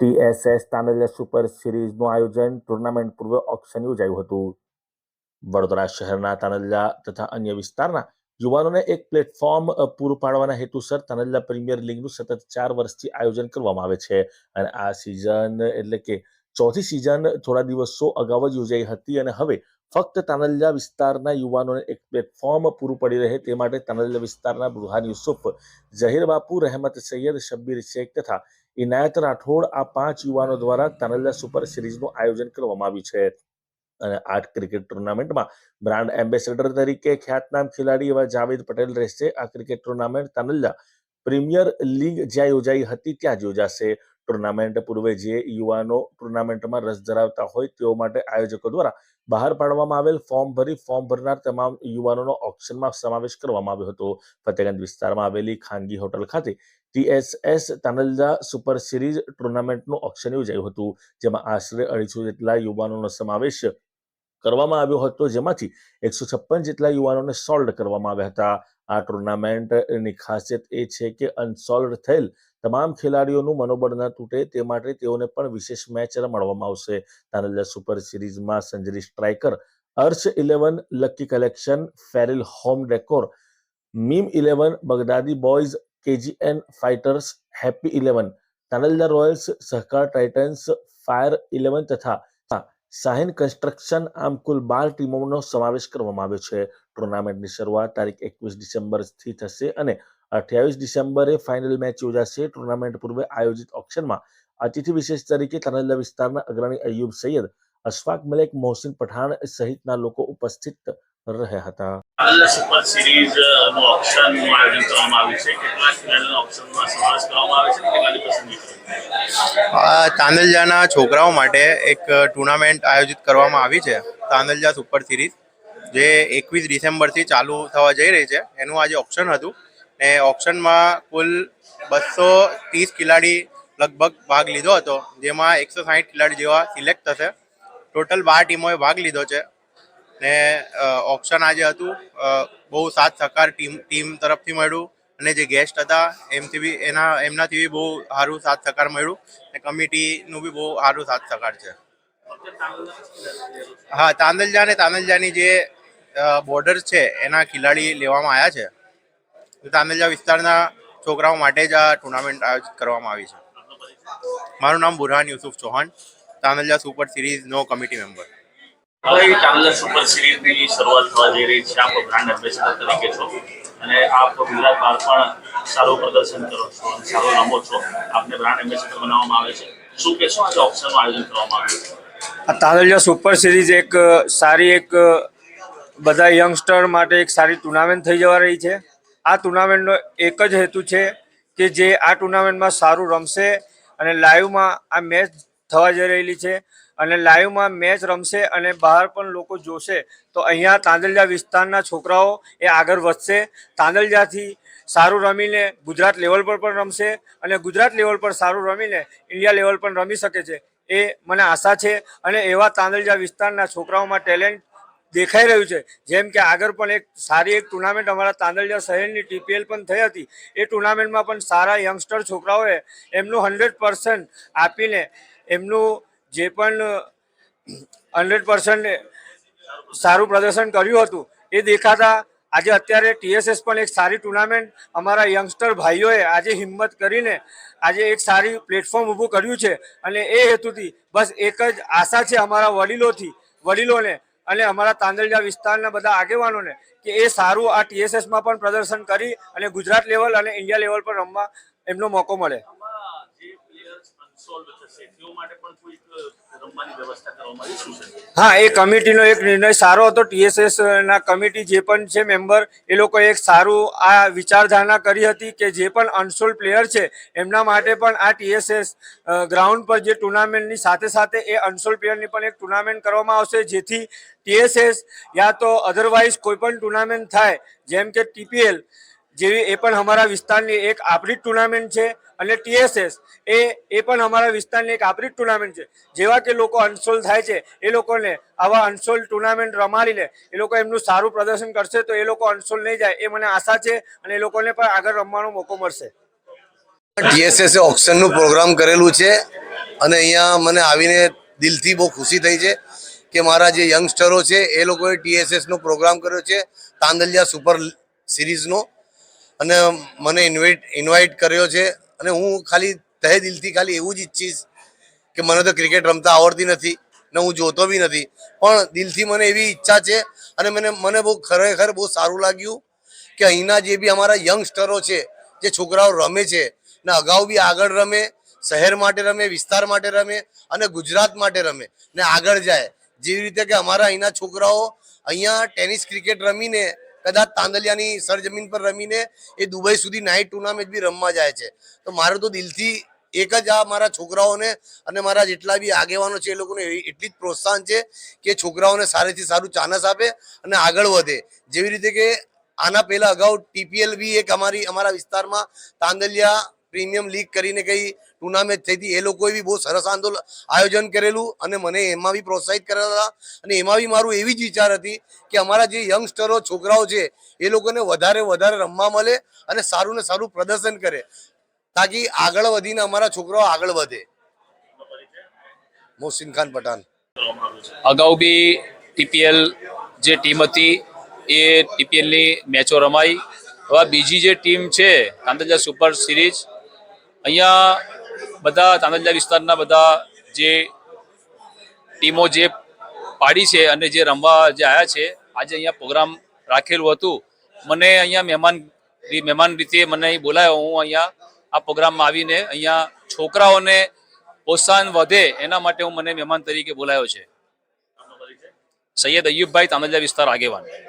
TSS તાનલિયા super સિરીઝનું આયોજન tournament પૂર્વે auction યોજાયું હતું. વડોદરા શહેરના તાનલિયા તથા અન્ય વિસ્તારના યુવાનોને એક પ્લેટફોર્મ પૂરું પાડવાના હેતુસર તાનલિયા પ્રીમિયર લીગનું સતત ચાર વર્ષથી આયોજન કરવામાં આવે છે અને આ સિઝન એટલે કે ચોથી સિઝન થોડા દિવસો અગાઉ જ યોજાઈ હતી અને હવે ફક્ત તાનલિયા વિસ્તારના યુવાનોને એક પ્લેટફોર્મ પૂરું પડી રહે તે માટે તાનલિયા વિસ્તારના બુરહાન યુસુફ, ઝહીર બાપુ, રહેમત સૈયદ, શબ્બીર શેખ તથા ઇનાયત રાઠોડ આ પાંચ યુવાનો દ્વારા તાનલિયા સુપર સિરીઝનું આયોજન કરવામાં આવ્યું છે. અને આઠ ક્રિકેટ ટુર્નામેન્ટમાં બ્રાન્ડ એમ્બેસેડર તરીકે ખ્યાતનામ ખેલાડી એવા જાવેદ પટેલ રહેશે. આ cricket tournament Tanliya premier league જ્યાં યોજાઈ હતી ત્યાં જ યોજાશે. ટુર્નામેન્ટ પૂર્વે જે યુવાનો ટુર્નામેન્ટમાં રસ ધરાવતા હોય તેઓ માટે આયોજકો દ્વારા બહાર પાડવામાં આવેલ ફોર્મ ભરી ફોર્મ ભરનાર તમામ યુવાનોનો ઓપ્શનમાં સમાવેશ કરવામાં આવ્યો હતો. ફતેગંજ વિસ્તારમાં આવેલી ખાનગી હોટલ ખાતે ટીએસએસ તાનલજા સુપર સિરીઝ ટુર્નામેન્ટનું ઓક્શન યોજાયું હતું, જેમાં આશરે અઢીસો જેટલા યુવાનોનો સમાવેશ કરવામાં આવ્યો હતો, જેમાંથી એકસો છપ્પન જેટલા યુવાનોને સોલ્ડ કરવામાં આવ્યા હતા. આ ટુર્નામેન્ટની ખાસિયત એ છે કે અનસોલ્વ થયેલ તમામ ખેલાડીઓનું મનોબળ ન તૂટે તે માટે તેઓને પણ વિશેષ મેચ રમાડવામાં આવશે. તાનલિયા સુપર સિરીઝમાં Sanjari striker, Arsh eleven, lucky collection, ફેરિલ home decor, meme eleven, Baghdadi boys, KGN fighters, happy eleven તાનલિયા royals, Sahakar titans, fire eleven તથા સાહિન કન્સ્ટ્રક્શન આમ કુલ બાર ટીમોનો સમાવેશ કરવામાં આવ્યો છે. ટુર્નામેન્ટની શરૂઆત તારીખ એકવીસ ડિસેમ્બરથી થશે અને અઠ્યાવીસ ડિસેમ્બરે ફાઇનલ મેચ યોજાશે. ટુર્નામેન્ટ પૂર્વે આયોજિત ઓક્શનમાં અતિથિ વિશેષ તરીકે તાનલિયા વિસ્તારના અગ્રણી અયુબ સૈયદ અશફાક મલેક મોહસિન પઠાણ સહિતના લોકો ઉપસ્થિત રહ્યા હતા. હાલ સુપર સિરીઝનું ઓપ્શન આયોજન કરવામાં આવ્યું છે. કેટલા ખેલાડીનો ઓપ્શનમાં સમાવેશ કરવામાં આવે છે કેટલાની પસંદગી તાંદલજાના છોકરાઓ માટે એક ટુર્નામેન્ટ આયોજિત કરવામાં આવી છે તાંદલજા સુપર સિરીઝ જે એકવીસ ડિસેમ્બરથી ચાલુ થવા જઈ રહી છે. એનું આજે ઓપ્શન હતું. ને ઓપ્શનમાં કુલ બસો ત્રીસ ખેલાડી લગભગ ભાગ લીધો હતો, જેમાં એકસો સાહીઠ ખેલાડી જેવા સિલેક્ટ થશે. ટોટલ બાર ટીમોએ ભાગ લીધો છે. ને ઓપ્શન આજે હતું. બહુ સાથ સહકાર ટીમ ટીમ તરફથી મળ્યું અને જે ગેસ્ટ હતા, એમથી બી, એના, એમનાથી બી બહુ સારું સાથ સહકાર મળ્યું ને કમિટીનું બી બહુ સારું સાથ સહકાર છે. હા, તાંદલજા અને તાંદલજાની જે બોર્ડર છે, એના ખેલાડી લેવામાં આવ્યા છે. તો તાંદલજા વિસ્તારના છોકરાઓ માટે જ આ ટુર્નામેન્ટ આયોજિત કરવામાં આવી છે. મારું નામ બુરહાન યુસુફ ચૌહાણ તાંદલજા સુપર સિરીઝનો કમિટી મેમ્બર. હવે તાનલા સુપર સિરીઝની શરૂઆત થવા જઈ રહી છે. આપ બ્રાન્ડ એમ્બેસેડર તરીકે છો અને આપ ગુજરાત બહાર પણ સારું પ્રદર્શન કરો છો અને સારું રમો છો. આપને બ્રાન્ડ એમ્બેસેડર બનાવવામાં આવે છે. શું કહેશો? આજે ઓપ્શનનું આયોજન કરવામાં આવ્યું છે. આ તાંદલિયા સુપર સિરીઝ એક સારી એક બધા યંગસ્ટર માટે એક સારી ટુર્નામેન્ટ થઈ જવા રહી છે. આ ટુર્નામેન્ટનો એક જ હેતુ છે કે જે આ ટુર્નામેન્ટમાં સારું રમશે અને લાઈવમાં આ મેચ થવા જઈ રહેલી છે અને લાઈવમાં મેચ રમશે અને બહાર પણ લોકો જોશે, તો અહીંયા તાંદલજા વિસ્તારના છોકરાઓ એ આગળ વધશે. તાંદલજાથી સારું રમીને ગુજરાત લેવલ પર પણ રમશે અને ગુજરાત લેવલ પર સારું રમીને ઇન્ડિયા લેવલ પર રમી શકે છે. એ મને આશા છે અને એવા તાંદલજા વિસ્તારના છોકરાઓમાં ટેલેન્ટ દેખાઈ રહ્યું છે. જેમ કે આગળ પણ એક સારી એક ટુર્નામેન્ટ અમારા તાંદળિયા શહેરની ટીપીએલ પણ થઈ હતી. એ ટુર્નામેન્ટમાં પણ સારા યંગસ્ટર છોકરાઓએ એમનું હંડ્રેડ આપીને એમનું જે પણ હંડ્રેડ સારું પ્રદર્શન કર્યું હતું, એ દેખાતા આજે અત્યારે ટીએસએસ પણ એક સારી ટુર્નામેન્ટ અમારા યંગસ્ટર ભાઈઓએ આજે હિંમત કરીને આજે એક સારી પ્લેટફોર્મ ઊભું કર્યું છે. અને એ હેતુથી બસ એક જ આશા છે અમારા વડીલોથી, વડીલોને અને અમારા તાંદલજા વિસ્તારના બધા આગેવાનોને કે એ સારું આ ટીએસએસમાં પણ પ્રદર્શન કરી અને ગુજરાત લેવલ અને ઇન્ડિયા લેવલ પર રમવા એમનો મોકો મળે. હા, એ કમિટીનો એક નિર્ણય સારો હતો. ટીએસએસ ના કમિટી જે પણ છે મેમ્બર, એ લોકો એક સારું આ વિચારધારણા કરી હતી કે જે પણ અનસોલ પ્લેયર છે, એમના માટે પણ આ ટીએસએસ ગ્રાઉન્ડ પર જે ટુર્નામેન્ટની સાથે સાથે એ અનસોલ પ્લેયરની પણ એક ટુર્નામેન્ટ કરવામાં આવશે, જેથી ટીએસએસ યા તો અધરવાઇઝ કોઈ પણ ટુર્નામેન્ટ થાય. જેમ કે ટીપીએલ જેવી એ પણ અમારા વિસ્તારની એક આપણી ટુર્નામેન્ટ છે. અને ટીએસએસ એ એ પણ અમારા વિસ્તારની એક આપણી ટુર્નામેન્ટ છે. જેવા કે લોકો અનસોલ થાય છે, એ લોકોને આવા અનસોલ ટુર્નામેન્ટ રમાડીને એ લોકો એમનું સારું પ્રદર્શન કરશે તો એ લોકો અનસોલ નહીં જાય. એ મને આશા છે અને એ લોકોને પણ આગળ રમવાનો મોકો મળશે. ટીએસએસે ઓક્શનનું પ્રોગ્રામ કરેલું છે અને અહીંયા મને આવીને દિલથી બહુ ખુશી થઈ છે કે મારા જે યંગસ્ટરો છે, એ લોકોએ ટીએસએસનો પ્રોગ્રામ કર્યો છે, તાંદલિયા સુપર સિરીઝનો અને મને ઇન્વાઇટ ઇન્વાઇટ કર્યો છે અને હું ખાલી તહે દિલથી ખાલી એવું જ ઈચ્છીશ કે મને તો ક્રિકેટ રમતા આવડતી નથી ને હું જોતો બી નથી. પણ દિલથી મને એવી ઈચ્છા છે અને મને મને બહુ ખરેખર બહુ સારું લાગ્યું કે અહીંના જે બી અમારા યંગસ્ટરો છે, જે છોકરાઓ રમે છે ને અગાઉ બી આગળ રમે, શહેર માટે રમે, વિસ્તાર માટે રમે અને ગુજરાત માટે રમે ને આગળ જાય. જેવી રીતે કે અમારા અહીંના છોકરાઓ અહીંયા ટેનિસ ક્રિકેટ રમીને કદાચ તાંદલિયાની સરજમીન પર રમીને એ દુબઈ સુધી નાઇટ ટુર્નામેન્ટ બી રમવા જાય છે. તો મારે તો દિલથી એક જ આ મારા છોકરાઓને અને મારા જેટલા બી આગેવાનો છે એ લોકોને એટલી જ પ્રોત્સાહન છે કે છોકરાઓને સારીથી સારું ચાનસ આપે અને આગળ વધે. જેવી રીતે કે આના પહેલા અગાઉ ટીપીએલ બી એક અમારી અમારા વિસ્તારમાં તાંદલિયા પ્રીમિયમ લીગ કરીને કઈ ટુર્નામેન્ટ થઈ હતી એ લોકોએ બી બહુ સરસ આંદોલન આયોજન કરેલું અને મને એમાં બી પ્રોત્સાહિત કરેલા હતા. અને એમાં બી મારું એવી જ વિચાર હતી કે અમારા જે યંગસ્ટરો છોકરાઓ છે, એ લોકોને વધારે વધારે રમવા મળે અને સારું ને સારું પ્રદર્શન કરે, તાકી આગળ વધીને અમારા છોકરાઓ આગળ વધે. મોહસિન ખાન પઠાણ. અગાઉ બી ટીપીએલ જે ટીમ હતી, એ ટીપીએલની મેચો રમાઈ. હવે બીજી જે ટીમ છે, કાંતજા સુપર સિરીઝ, અહીંયા બધા તાંદલિયા વિસ્તારના બધા જે ટીમો જે પાડી છે અને જે રમવા જે આવ્યા છે, આજે અહીંયા પ્રોગ્રામ રાખેલું હતું. મને અહીંયા મહેમાન મહેમાન રીતે મને અહીં બોલાયો. હું અહીંયા આ પ્રોગ્રામમાં આવીને અહીંયા છોકરાઓને પ્રોત્સાહન વધે એના માટે હું મને મહેમાન તરીકે બોલાયો છે. સૈયદ અયુબભાઈ તાંદલજા વિસ્તાર આગેવાન.